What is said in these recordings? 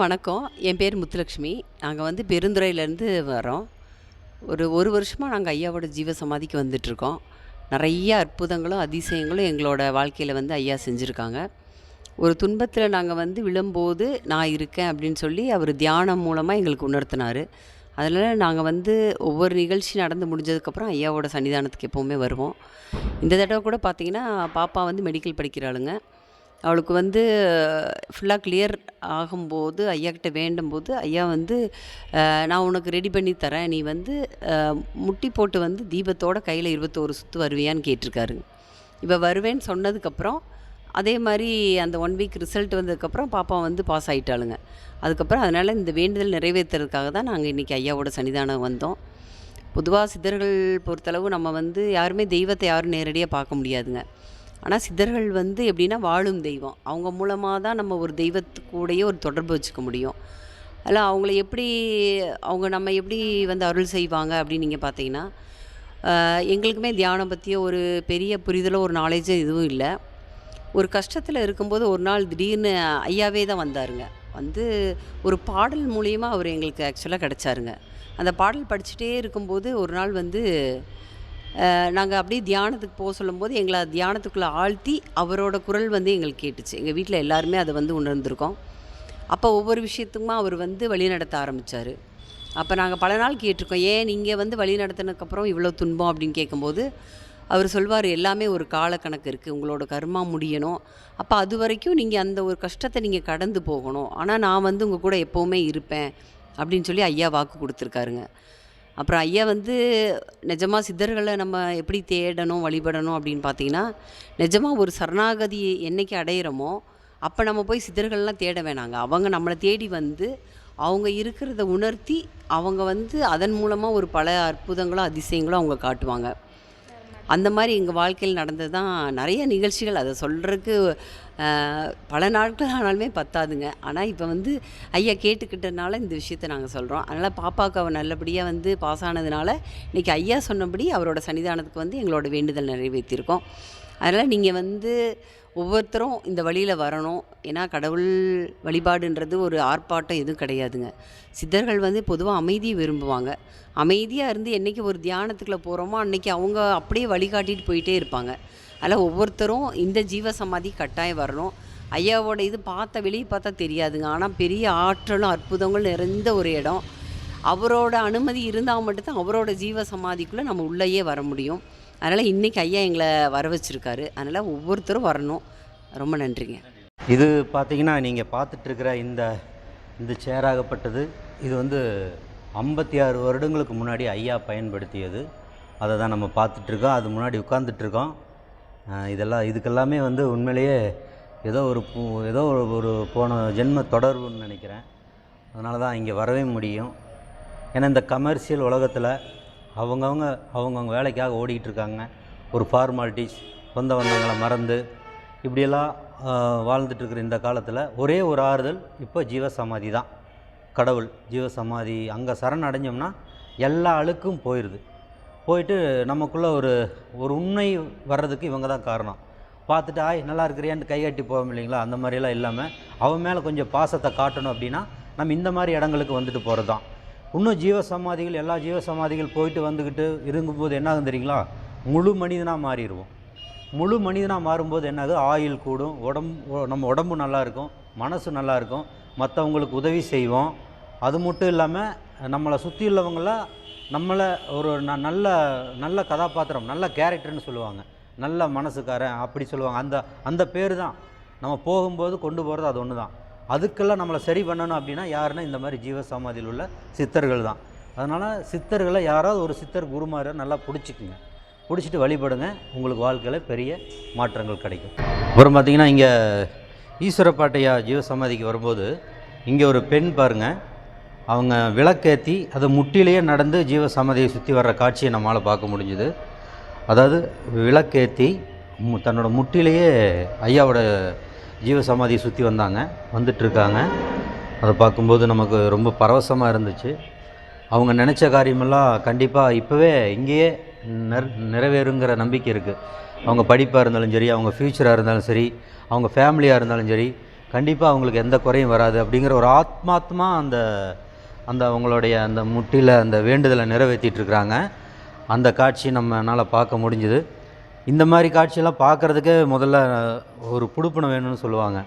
வணக்கம். என் பேர் முத்துலக்ஷ்மி. நாங்கள் வந்து பெருந்துறையிலேருந்து வரோம் ஒரு ஒரு வருஷமாக நாங்கள் ஐயாவோட ஜீவ சமாதிக்கு வந்துட்ருக்கோம் நிறைய அற்புதங்களும் அதிசயங்களும் எங்களோட வாழ்க்கையில் வந்து ஐயா செஞ்சுருக்காங்க. ஒரு துன்பத்தில் நாங்கள் வந்து விழும்போது நான் இருக்கேன் அப்படின்னு சொல்லி அவர் தியானம் மூலமாக எங்களுக்கு உணர்த்தினார். அதனால் நாங்கள் வந்து ஒவ்வொரு நிகழ்ச்சி நடந்து முடிஞ்சதுக்கப்புறம் ஐயாவோட சன்னிதானத்துக்கு எப்போவுமே வருவோம். இந்த தடவை கூட பார்த்திங்கன்னா பாப்பா வந்து மெடிக்கல் படிக்கிறாளுங்க. அவளுக்கு வந்து ஃபுல்லாக கிளியர் ஆகும்போது ஐயாக்கிட்ட வேண்டும்போது ஐயா வந்து நான் உனக்கு ரெடி பண்ணி தரேன். நீ வந்து முட்டி போட்டு வந்து தீபத்தோட கையில் இருபத்தோரு சுற்று வருவியான்னு கேட்டிருக்காருங்க இப்போ வருவேன்னு சொன்னதுக்கப்புறம் அதே மாதிரி அந்த ஒன் வீக் ரிசல்ட் வந்ததுக்கப்புறம் பாப்பா வந்து பாஸ் ஆகிட்டாளுங்க அதுக்கப்புறம் அதனால் இந்த வேண்டுதல் நிறைவேற்றுறதுக்காக தான் நாங்கள் இன்றைக்கி ஐயாவோட சன்னிதானம் வந்தோம். பொதுவாக சித்தர்கள் பொறுத்தளவு நம்ம வந்து யாருமே தெய்வத்தை யாரும் நேரடியாக பார்க்க முடியாதுங்க. ஆனால் சித்தர்கள் வந்து எப்படின்னா வாழும் தெய்வம். அவங்க மூலமாக தான் நம்ம ஒரு தெய்வத்துக்கூடயே ஒரு தொடர்பு வச்சுக்க முடியும். அதில் அவங்கள எப்படி அவங்க நம்ம எப்படி வந்து அருள் செய்வாங்க அப்படின்னு நீங்கள் பார்த்தீங்கன்னா எங்களுக்குமே தியானம் பற்றிய ஒரு பெரிய புரிதலோ ஒரு நாலேஜோ எதுவும் இல்லை. ஒரு கஷ்டத்தில் இருக்கும்போது ஒரு நாள் திடீர்னு ஐயாவே தான் வந்தாருங்க. வந்து ஒரு பாடல் மூலியமாக அவர் எங்களுக்கு ஆக்சுவலாக கிடச்சாருங்க. அந்த பாடல் படிச்சுட்டே இருக்கும்போது ஒரு நாள் வந்து நாங்கள் அப்படியே தியானத்துக்கு போக சொல்லும்போது எங்களை தியானத்துக்குள்ளே ஆழ்த்தி அவரோட குரல் வந்து எங்களுக்கு கேட்டுச்சு. எங்கள் வீட்டில் எல்லாருமே அதை வந்து உணர்ந்திருக்கோம். அப்போ ஒவ்வொரு விஷயத்துக்குமா அவர் வந்து வழி நடத்த ஆரம்பித்தார் அப்போ நாங்கள் பல நாள் கேட்டிருக்கோம். ஏன் நீங்கள் வந்து வழி நடத்தினதுக்கப்புறம் இவ்வளோ துன்பம் அப்படின்னு கேட்கும்போது அவர் சொல்வார் எல்லாமே ஒரு காலக்கணக்கு இருக்குது உங்களோட கர்மா முடியணும். அப்போ அது வரைக்கும் நீங்கள் அந்த ஒரு கஷ்டத்தை நீங்கள் கடந்து போகணும். ஆனால் நான் வந்து உங்கள் கூட எப்போவுமே இருப்பேன். அப்படின்னு சொல்லி ஐயா வாக்கு கொடுத்துருக்காருங்க. அப்புறம் ஐயா வந்து நிஜமாக சித்தர்களை நம்ம எப்படி தேடணும் வழிபடணும் அப்படின்னு பார்த்தீங்கன்னா நிஜமாக ஒரு சரணாகதி என்னைக்கு அடையிறோமோ அப்போ நம்ம போய் சித்தர்கள்லாம் தேட வேணாங்க. அவங்க நம்மளை தேடி வந்து அவங்க இருக்கிறத உணர்த்தி அவங்க வந்து அதன் மூலமாக ஒரு பல அற்புதங்களும் அதிசயங்களும் அவங்க காட்டுவாங்க. அந்த மாதிரி எங்கள் வாழ்க்கையில் நடந்தது தான் நிறைய நிகழ்ச்சிகள். அதை சொல்கிறதுக்கு பல நாட்கள் ஆனாலுமே பத்தாதுங்க. ஆனால் இப்போ வந்து ஐயா கேட்டுக்கிட்டனால இந்த விஷயத்தை நாங்கள் சொல்கிறோம் அதனால் பாப்பாவுக்கு அவன் நல்லபடியாக வந்து பாஸ் ஆனதுனால இன்றைக்கி ஐயா சொன்னபடி அவரோட சன்னிதானத்துக்கு வந்து எங்களோட வேண்டுதல் நிறைவேற்றியிருக்கோம் அதனால் நீங்கள் வந்து ஒவ்வொருத்தரும் இந்த வழியில் வரணும். ஏன்னா கடவுள் வழிபாடுன்றது ஒரு ஆர்ப்பாட்டம் எதுவும் கிடையாதுங்க. சித்தர்கள் வந்து பொதுவாக அமைதியை விரும்புவாங்க. அமைதியாக இருந்து என்றைக்கு ஒரு தியானத்துக்குள்ளே போகிறோமோ அன்றைக்கி அவங்க அப்படியே வழிகாட்டிட்டு போயிட்டே இருப்பாங்க. அதில் ஒவ்வொருத்தரும் இந்த ஜீவ சமாதி கட்டாயம் வரணும். ஐயாவோட இது பார்த்த வெளியே பார்த்தா தெரியாதுங்க. ஆனால் பெரிய ஆற்றலும் அற்புதங்களும் நிறைந்த ஒரு இடம். அவரோட அனுமதி இருந்தால் மட்டும்தான் அவரோட ஜீவ சமாதிக்குள்ளே நம்ம உள்ளேயே வர முடியும். அதனால் இன்றைக்கி ஐயா எங்களை வர வச்சுருக்காரு. அதனால் ஒவ்வொருத்தரும் வரணும். ரொம்ப நன்றிங்க. இது பார்த்தீங்கன்னா நீங்கள் பார்த்துட்ருக்கிற இந்த இந்த சேராகப்பட்டது இது வந்து ஐம்பத்தி ஆறு வருடங்களுக்கு முன்னாடி ஐயா பயன்படுத்தியது. அதை தான் நம்ம பார்த்துட்ருக்கோம் அது முன்னாடி உட்காந்துட்ருக்கோம் இதெல்லாம் இதுக்கெல்லாமே வந்து உண்மையிலேயே ஏதோ ஒரு பூ- ஏதோ ஒரு ஒரு போன ஜென்ம தொடர்புன்னு நினைக்கிறேன். அதனால தான் இங்கே வரவே முடியும். ஏன்னா இந்த கமர்ஷியல் உலகத்தில் அவங்கவுங்க அவங்கவுங்க வேலைக்காக ஓடிக்கிட்டு இருக்காங்க ஒரு ஃபார்மாலிட்டிஸ் சொந்த வந்தவங்களை மறந்து இப்படியெல்லாம் வாழ்ந்துட்டுருக்குற இந்த காலத்தில் ஒரே ஒரு ஆறுதல் இப்போ ஜீவசமாதி தான். கடவுள் ஜீவசமாதி அங்கே சரண் அடைஞ்சோம்னா எல்லா அழுக்கும் போயிடுது போயிட்டு நமக்குள்ளே ஒரு ஒரு உண்மை வர்றதுக்கு இவங்க தான் காரணம். பார்த்துட்டு ஆய் நல்லா இருக்கிறியான்னு கைகாட்டி போவோம் இல்லைங்களா? அந்த மாதிரிலாம் இல்லாமல் அவன் மேலே கொஞ்சம் பாசத்தை காட்டணும் அப்படின்னா நம்ம இந்த மாதிரி இடங்களுக்கு வந்துட்டு போகிறது தான் இன்னும் ஜீவ சமாதிகள் எல்லா ஜீவ சமாதிகள் போயிட்டு வந்துக்கிட்டு இருக்கும்போது என்ன ஆகும் தெரியுங்களா? முழு மனிதனாக மாறிடுவோம். முழு மனிதனாக மாறும்போது என்னாகுது? ஆயுள் கூடும் உடம்பு நம்ம உடம்பு நல்லாயிருக்கும் மனசு நல்லா இருக்கும் மற்றவங்களுக்கு உதவி செய்வோம். அது மட்டும் இல்லாமல் நம்மளை சுற்றி உள்ளவங்களாம் நம்மளை ஒரு ந- நல்ல நல்ல கதாபாத்திரம் நல்ல கேரக்டர்னு சொல்லுவாங்க. நல்ல மனசுக்காரன் அப்படி சொல்லுவாங்க. அந்த அந்த பேர் தான். நம்ம போகும்போது கொண்டு போகிறது அது ஒன்று தான் அதுக்கெல்லாம் நம்மளை சரி பண்ணணும் அப்படின்னா யாருன்னா இந்த மாதிரி ஜீவ சமாதியில் உள்ள சித்தர்கள் தான். அதனால் சித்தர்களை யாராவது ஒரு சித்தர் குருமாரை நல்லா பிடிச்சிக்குங்க. பிடிச்சிட்டு வழிபடுங்க. உங்களுக்கு வாழ்க்கையில் பெரிய மாற்றங்கள் கிடைக்கும். அப்புறம் பார்த்தீங்கன்னா இங்கே ஈஸ்வரப்பாட்டையா ஜீவசமாதிக்கு வரும்போது இங்கே ஒரு பெண் பாருங்க. அவங்க விளக்கேற்றி அதை முட்டிலேயே நடந்து ஜீவசமாதியை சுற்றி வர்ற காட்சியை நம்மளால் பார்க்க முடிஞ்சுது. அதாவது விளக்கேற்றி தன்னோட முட்டிலேயே ஐயாவோட ஜீவசமாதியை சுற்றி வந்தாங்க. வந்துட்டுருக்காங்க. அதை பார்க்கும்போது நமக்கு ரொம்ப பரவசமாக இருந்துச்சு. அவங்க நினச்ச காரியமெல்லாம் கண்டிப்பாக இப்போவே இங்கேயே நிற நிறைவேறுங்கிற நம்பிக்கை இருக்குது அவங்க படிப்பாக இருந்தாலும் சரி அவங்க ஃப்யூச்சராக இருந்தாலும் சரி அவங்க ஃபேமிலியாக இருந்தாலும் சரி கண்டிப்பாக அவங்களுக்கு எந்த குறையும் வராது அப்படிங்கிற ஒரு ஆத்மாத்மா அந்த அந்த அவங்களுடைய அந்த முட்டியில் அந்த வேண்டுதலை நிறைவேற்றிட்டு இருக்கிறாங்க அந்த காட்சி நம்மளால் பார்க்க முடிஞ்சுது. இந்த மாதிரி காட்சியெல்லாம் பார்க்குறதுக்கே முதல்ல ஒரு புடுப்பணம் வேணும்னு சொல்லுவாங்க.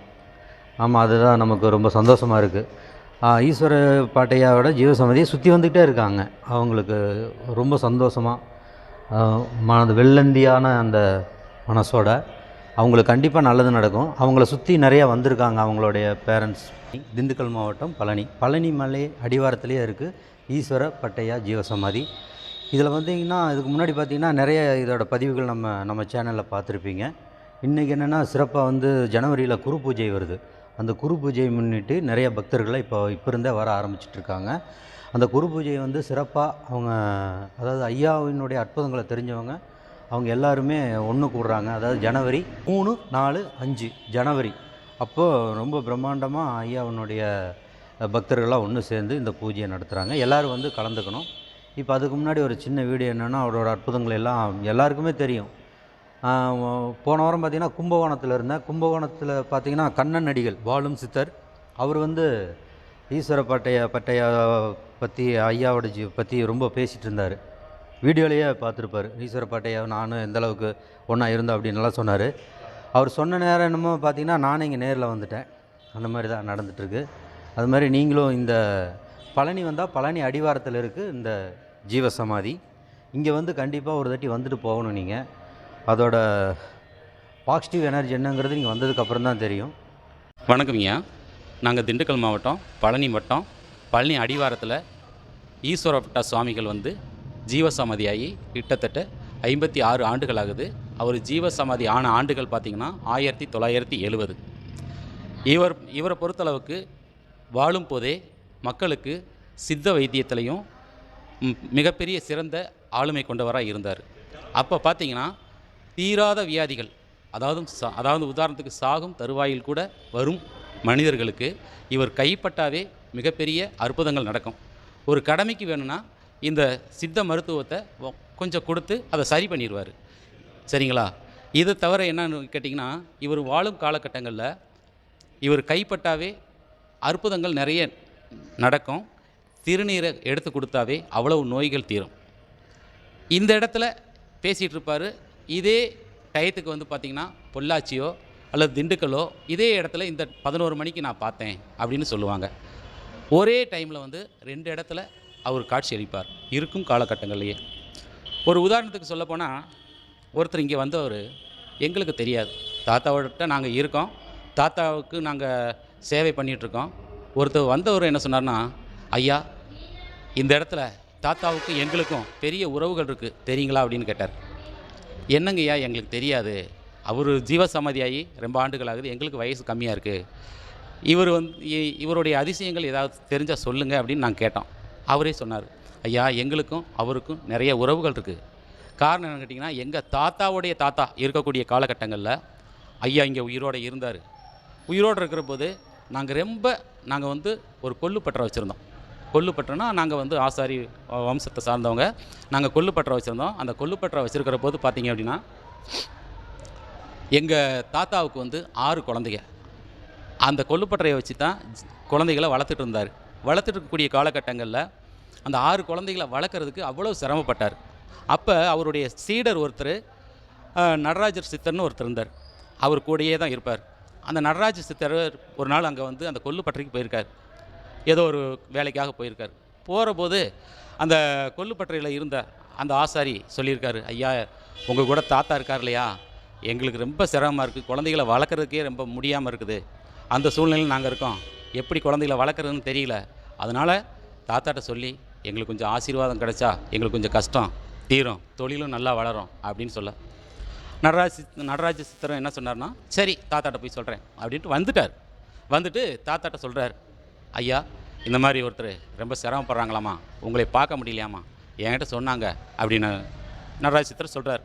ஆமாம் அதுதான் நமக்கு ரொம்ப சந்தோஷமாக இருக்குது ஈஸ்வர பாட்டையாவோட ஜீவசமதியை சுற்றி வந்துக்கிட்டே இருக்காங்க. அவங்களுக்கு ரொம்ப சந்தோஷமாக மனது வெள்ளந்தியான அந்த மனசோட அவங்களுக்கு கண்டிப்பாக நல்லது நடக்கும். அவங்கள சுற்றி நிறையா வந்திருக்காங்க அவங்களுடைய பேரண்ட்ஸ். திண்டுக்கல் மாவட்டம் பழனி. பழனி மலை அடிவாரத்திலே இருக்குது ஈஸ்வர பட்டையா ஜீவசமாதி. இதில் வந்தீங்கன்னா இதுக்கு முன்னாடி பார்த்தீங்கன்னா நிறைய இதோட பதிவுகள் நம்ம நம்ம சேனலில் பார்த்துருப்பீங்க. இன்றைக்கி என்னென்னா சிறப்பாக வந்து ஜனவரியில் குரு பூஜை வருது. அந்த குரு பூஜையை முன்னிட்டு நிறைய பக்தர்களை இப்போ இப்போ இருந்தே வர ஆரம்பிச்சிட்டு இருக்காங்க அந்த குரு பூஜையை வந்து சிறப்பாக அவங்க அதாவது ஐயாவினுடைய அற்புதங்களை தெரிஞ்சவங்க அவங்க எல்லாருமே ஒன்று கூடுறாங்க. அதாவது ஜனவரி மூணு நாலு அஞ்சு ஜனவரி. அப்போது ரொம்ப பிரம்மாண்டமாக ஐயாவினுடைய பக்தர்கள்லாம் ஒன்று சேர்ந்து இந்த பூஜையை நடத்துகிறாங்க எல்லோரும் வந்து கலந்துக்கணும். இப்போ அதுக்கு முன்னாடி ஒரு சின்ன வீடியோ என்னென்னா அவரோட அற்புதங்கள் எல்லாம் எல்லாருக்குமே தெரியும். போன வாரம் பார்த்தீங்கன்னா கும்பகோணத்தில் இருந்தேன். கும்பகோணத்தில் பார்த்தீங்கன்னா கண்ணன் அடிகள் வாழும் சித்தர் அவர் வந்து ஈஸ்வர பட்டைய பற்றி ஐயாவோட ஜி பற்றி ரொம்ப பேசிகிட்டு இருந்தார். வீடியோலேயே பார்த்துருப்பார். ஈஸ்வரப்பட்டையா நானும் எந்த அளவுக்கு ஒன்றா இருந்தோம் அப்படின்லாம் சொன்னார். அவர் சொன்ன நேரம் என்னமோ பார்த்தீங்கன்னா நானும் இங்கே நேரில் வந்துட்டேன். அந்த மாதிரி தான் நடந்துகிட்ருக்கு அது மாதிரி நீங்களும் இந்த பழனி வந்தால் பழனி அடிவாரத்தில் இருக்குது இந்த ஜீவசமாதி. இங்கே வந்து கண்டிப்பாக ஒரு தாட்டி வந்துட்டு போகணும் நீங்கள் அதோட பாசிட்டிவ் எனர்ஜி என்னங்கிறது நீங்கள் வந்ததுக்கப்புறம் தான் தெரியும். வணக்கம் ஐயா. நாங்கள் திண்டுக்கல் மாவட்டம் பழனி வட்டம் பழனி அடிவாரத்தில் ஈஸ்வரப்பட்ட சுவாமிகள் வந்து ஜீவசமாதியாகி கிட்டத்தட்ட ஐம்பத்தி ஆறு ஆண்டுகள் ஆகுது அவர் ஜீவசமாதி ஆன ஆண்டுகள் பார்த்திங்கன்னா ஆயிரத்தி தொள்ளாயிரத்தி எழுபது இவர் இவரை பொறுத்தளவுக்கு வாழும் போதே மக்களுக்கு சித்த வைத்தியத்திலையும் மிகப்பெரிய சிறந்த ஆளுமை கொண்டவராக இருந்தார். அப்போ பார்த்தீங்கன்னா தீராத வியாதிகள் அதாவது சா- அதாவது உதாரணத்துக்கு சாகும் தருவாயில் கூட வரும் மனிதர்களுக்கு இவர் கைப்பட்டாவே மிகப்பெரிய அற்புதங்கள் நடக்கும். ஒரு கடமைக்கு வேணும்னா இந்த சித்த மருத்துவத்தை கொஞ்சம் கொடுத்து அதை சரி பண்ணிடுவார் சரிங்களா? இது தவிர என்னன்னு கேட்டிங்கன்னா இவர் வாழும் காலகட்டங்களில் இவர் கைப்பட்டாவே அற்புதங்கள் நிறைய நடக்கும். திருநீரை எடுத்து கொடுத்தாவே அவ்வளவு நோய்கள் தீரும். இந்த இடத்துல பேசிகிட்டு இருப்பார் இதே டயத்துக்கு வந்து பார்த்திங்கன்னா பொள்ளாச்சியோ அல்லது திண்டுக்கலோ இதே இடத்துல இந்த பதினோரு மணிக்கு நான் பார்த்தேன் அப்படின்னு சொல்லுவாங்க. ஒரே டைமில் வந்து ரெண்டு இடத்துல அவர் காட்சி அளிப்பார். இருக்கும் காலகட்டங்கள்லேயே. ஒரு உதாரணத்துக்கு சொல்லப்போனால் ஒருத்தர் இங்கே வந்தவர் எங்களுக்கு தெரியாது. தாத்தாவோட நாங்கள் இருக்கோம். தாத்தாவுக்கு நாங்கள் சேவை பண்ணிகிட்ருக்கோம் ஒருத்தர் வந்தவர் என்ன சொன்னார்னா ஐயா இந்த இடத்துல தாத்தாவுக்கும் எங்களுக்கும் பெரிய உறவுகள் இருக்குது தெரியுங்களா அப்படின்னு கேட்டார். என்னங்கய்யா எங்களுக்கு தெரியாது. அவர் ஜீவசமாதியாகி ரொம்ப ஆண்டுகள் ஆகுது. எங்களுக்கு வயசு கம்மியாக இருக்குது இவர் வந்து இ- இவருடைய அதிசயங்கள் ஏதாவது தெரிஞ்சால் சொல்லுங்கள் அப்படின்னு நாங்கள் கேட்டோம். அவரே சொன்னார் ஐயா எங்களுக்கும் அவருக்கும் நிறைய உறவுகள் இருக்குது காரணம் என்னன்னு கேட்டிங்கன்னா எங்கள் தாத்தாவுடைய தாத்தா இருக்கக்கூடிய காலகட்டங்களில் ஐயா இங்கே உயிரோடு இருந்தார். உயிரோடு இருக்கிற போது நாங்கள் ரொம்ப நாங்கள் வந்து ஒரு கொல்லுப்பற்ற வச்சுருந்தோம். கொல்லுப்பற்றனா நாங்கள் வந்து ஆசாரி வம்சத்தை சார்ந்தவங்க. நாங்கள் கொல்லுப்பற்ற வச்சுருந்தோம். அந்த கொல்லுப்பற்ற வச்சுருக்கிற போது பார்த்தீங்க அப்படின்னா எங்கள் தாத்தாவுக்கு வந்து ஆறு குழந்தைங்க. அந்த கொல்லுப்பற்றையை வச்சு தான் குழந்தைகளை வளர்த்துட்டு இருந்தார். வளர்த்துட்டு இருக்கக்கூடிய காலகட்டங்களில் அந்த ஆறு குழந்தைகளை வளர்க்குறதுக்கு அவ்வளோ சிரமப்பட்டார். அப்போ அவருடைய சீடர் ஒருத்தர் நடராஜர் சித்தர்னு ஒருத்தர் இருந்தார். அவர் கூடயே தான் இருப்பார். அந்த நடராஜ சித்தர் ஒரு நாள் அங்கே வந்து அந்த கொல்லுப்பற்றைக்கு போயிருக்கார். ஏதோ ஒரு வேலைக்காக போயிருக்கார். போகிற போது அந்த கொல்லுப்பற்றையில் இருந்த அந்த ஆசாரி சொல்லியிருக்காரு ஐயா உங்கள் கூட தாத்தா இருக்கார் இல்லையா? எங்களுக்கு ரொம்ப சிரமமாக இருக்குது குழந்தைகளை வளர்க்குறதுக்கே ரொம்ப முடியாமல் இருக்குது. அந்த சூழ்நிலையில் நாங்கள் இருக்கோம். எப்படி குழந்தைகளை வளர்க்குறதுன்னு தெரியல. அதனால் தாத்தாட்ட சொல்லி எங்களுக்கு கொஞ்சம் ஆசீர்வாதம் கிடைச்சா எங்களுக்கு கொஞ்சம் கஷ்டம் தீரும் தொழிலும் நல்லா வளரும் அப்படின்னு சொல்ல. நடராஜ் சித் நடராஜ சித்தரும் என்ன சொன்னார்னா சரி தாத்தாட்ட போய் சொல்கிறேன் அப்படின்ட்டு வந்துட்டார். வந்துட்டு தாத்தாட்ட சொல்கிறார் ஐயா இந்த மாதிரி ஒருத்தர் ரொம்ப சிரமப்படுறாங்களாம்மா. உங்களை பார்க்க முடியலையாம்மா. என்கிட்ட சொன்னாங்க அப்படின்னு நடராஜ சித்தர் சொல்கிறார்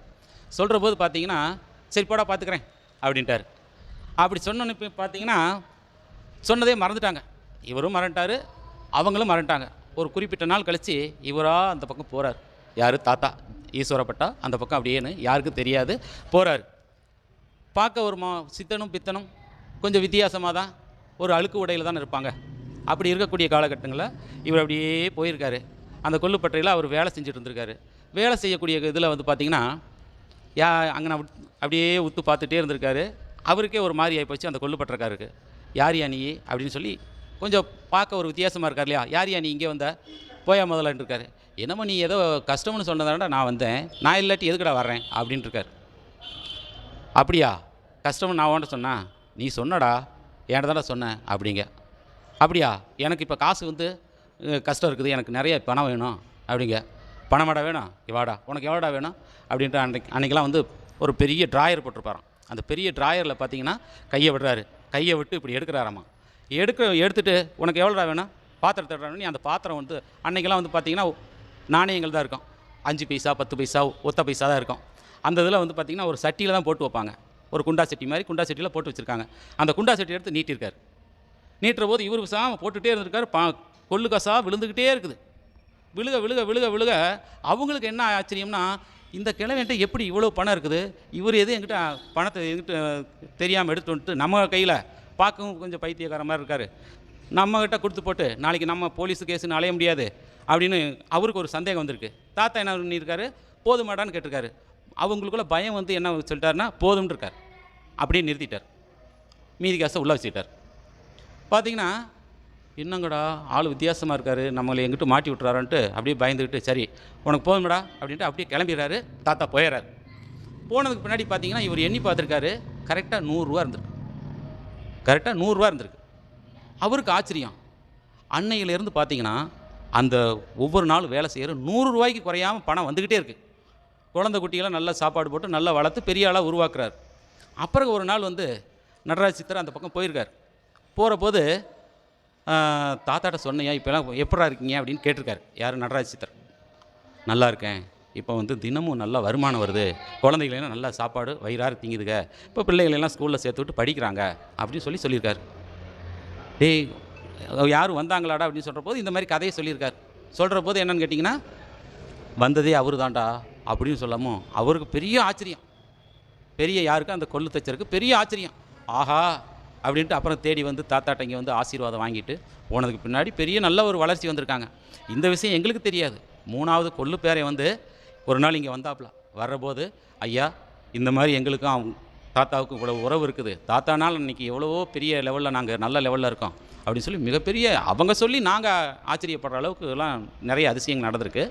சொல்கிற போது பார்த்தீங்கன்னா சரி போடா பார்த்துக்கிறேன் அப்படின்ட்டார். அப்படி சொன்னோன்னு இப்போ பார்த்தீங்கன்னா சொன்னதே மறந்துட்டாங்க. இவரும் மறந்துட்டார் அவங்களும் மறந்துட்டாங்க. ஒரு குறிப்பிட்ட நாள் கழித்து இவராக அந்த பக்கம் போகிறார் யார்? தாத்தா. ஈஸ்வரப்பட்டா அந்த பக்கம் அப்படியேன்னு யாருக்கும் தெரியாது போகிறார் பார்க்க ஒரு மா சித்தனும் பித்தனும் கொஞ்சம் வித்தியாசமாக தான் ஒரு அழுக்கு உடையில் தானே இருப்பாங்க. அப்படி இருக்கக்கூடிய காலகட்டங்களில் இவர் அப்படியே போயிருக்காரு. அந்த கொல்லுப்பற்றையில் அவர் வேலை செஞ்சுட்டு இருந்திருக்காரு. வேலை செய்யக்கூடிய இதில் வந்து பார்த்திங்கன்னா யா அங்கே நான் அப்படியே உத்து பார்த்துட்டே இருந்திருக்காரு. அவருக்கே ஒரு மாதிரி ஆகிப்போச்சு அந்த கொல்லுப்பட்டிருக்காருக்கு யார் யா நீ? அப்படின்னு சொல்லி கொஞ்சம் பார்க்க ஒரு வித்தியாசமாக இருக்கார் இல்லையா? யார் யா நீ? இங்கே வந்த? போயா முதலன்னு இருக்காரு என்னமோ நீ ஏதோ கஷ்டம்னு சொன்னதாண்டா நான் வந்தேன். நான் இல்லாட்டி எதுக்குடா வர்றேன்? அப்படின்ட்டு அப்படியா? கஷ்டம்னு நான் ஓண்ட சொன்னா? நீ சொன்னடா. ஏன்டா தானே சொன்னேன் அப்படிங்க. அப்படியா? எனக்கு இப்போ காசு வந்து கஷ்டம் இருக்குது. எனக்கு நிறைய பணம் வேணும். அப்படிங்க. பணமாடா வேணும். இவாடா வாடா. உனக்கு எவ்வளோடா வேணும்? அப்படின்ட்டு அன்னைக்கு அன்றைக்கெலாம் வந்து ஒரு பெரிய ட்ராயர் போட்டிருப்பாராம். அந்த பெரிய ட்ராயரில் பார்த்தீங்கன்னா கையை விடுறாரு. கையை விட்டு இப்படி எடுக்கிறாராம்மா எடுக்க எடுத்துட்டு உனக்கு எவ்வளோடா வேணும்? பாத்திரத்தை எடுறான்னு அந்த பாத்திரம் வந்து அன்றைக்கெலாம் வந்து பார்த்தீங்கன்னா நாணயங்கள் தான் இருக்கும். அஞ்சு பைசா பத்து பைசா ஒத்த பைசா தான் இருக்கும். அந்த இதில் வந்து பார்த்திங்கன்னா ஒரு சட்டியில் தான் போட்டு வைப்பாங்க. ஒரு குண்டா சட்டி மாதிரி குண்டா சட்டியில் போட்டு வச்சுருக்காங்க. அந்த குண்டா சட்டி எடுத்து நீட்டிருக்காரு நீட்டுற போது இவர் சாம போட்டுகிட்டே இருந்திருக்காரு. பா கொள்ளு காசாக விழுந்துக்கிட்டே இருக்குது. விழுக விழுக விழுக விழுக அவங்களுக்கு என்ன ஆச்சரியம்னா இந்த கிழவன்ட்ட எப்படி இவ்வளோ பணம் இருக்குது? இவர் எது என்கிட்ட பணத்தை எங்கிட்ட தெரியாமல் எடுத்து வந்துட்டு நம்ம கையில் பார்க்கவும் கொஞ்சம் பைத்தியக்கார மாதிரி இருக்கார். நம்மக்கிட்ட கொடுத்து போட்டு நாளைக்கு நம்ம போலீஸு கேஸுன்னு அலைய முடியாது அப்படின்னு அவருக்கு ஒரு சந்தேகம் வந்திருக்கு. தாத்தா என்ன பண்ணியிருக்காரு? போதுமாடான்னு கேட்டிருக்காரு. அவங்களுக்குள்ள பயம் வந்து என்ன சொல்லிட்டாருன்னா போதும்னு இருக்கார். அப்படியே நிறுத்திட்டார். மீதி காசை உள்ள வச்சுக்கிட்டார். பார்த்தீங்கன்னா என்னங்கடா ஆள் வித்தியாசமாக இருக்கார் நம்மளை எங்கிட்ட மாட்டி விட்றாரான்ட்டு அப்படியே பயந்துக்கிட்டு சரி உனக்கு போதும்டா அப்படின்ட்டு அப்படியே கிளம்பிடுறாரு தாத்தா போயிடுறாரு. போனதுக்கு பின்னாடி பார்த்தீங்கன்னா இவர் எண்ணி பார்த்துருக்காரு கரெக்டாக நூறுரூவா இருந்திருக்கு. கரெக்டாக நூறுரூவா இருந்திருக்கு. அவருக்கு ஆச்சரியம். அன்னையிலேருந்து பார்த்தீங்கன்னா அந்த ஒவ்வொரு நாளும் வேலை செய்கிற நூறு ரூபாய்க்கு குறையாமல் பணம் வந்துக்கிட்டே இருக்குது குழந்தை குட்டிகளை நல்லா சாப்பாடு போட்டு நல்லா வளர்த்து பெரிய ஆளாக உருவாக்குறாரு. அப்புறம் ஒரு நாள் வந்து நடராஜ் சித்தர் அந்த பக்கம் போயிருக்கார். போகிற போது தாத்தாட்ட சொன்னையா இப்போலாம் எப்படா இருக்கீங்க? அப்படின்னு கேட்டிருக்காரு. யார்? நடராஜ் சித்தர். நல்லா இருக்கேன். இப்போ வந்து தினமும் நல்லா வருமானம் வருது. குழந்தைகளெல்லாம் நல்லா சாப்பாடு வயிறாறு திங்குதுங்க இப்போ பிள்ளைகளெல்லாம் ஸ்கூலில் சேர்த்து விட்டு படிக்கிறாங்க. அப்படின்னு சொல்லி சொல்லியிருக்காரு. டேய் யாரும் வந்தாங்களாடா? அப்படின்னு சொல்கிற போது இந்த மாதிரி கதையை சொல்லியிருக்கார். சொல்கிற போது என்னென்னு கேட்டிங்கன்னா வந்ததே அவரு தான்டா அப்படின்னு சொல்லாமோ அவருக்கு பெரிய ஆச்சரியம். பெரிய யாருக்கு? அந்த கொள்ளு தச்சருக்கு பெரிய ஆச்சரியம். ஆஹா அப்படின்ட்டு அப்புறம் தேடி வந்து தாத்தாட்ட இங்கே வந்து ஆசீர்வாதம் வாங்கிட்டு போனதுக்கு பின்னாடி பெரிய நல்ல ஒரு வளர்ச்சி வந்திருக்காங்க. இந்த விஷயம் எங்களுக்கு தெரியாது. மூணாவது கொள்ளு பேரை வந்து ஒரு நாள் இங்கே வந்தாப்புல. வர்றபோது ஐயா இந்த மாதிரி எங்களுக்கும் அவங்க தாத்தாவுக்கும் இவ்வளோ உறவு இருக்குது. தாத்தானால் இன்றைக்கி எவ்வளவோ பெரிய லெவலில் நாங்கள் நல்ல லெவலில் இருக்கோம். அப்படின்னு சொல்லி மிகப்பெரிய அவங்க சொல்லி நாங்கள் ஆச்சரியப்படுற அளவுக்கு எல்லாம் நிறைய அதிசயங்கள் நடந்திருக்கு.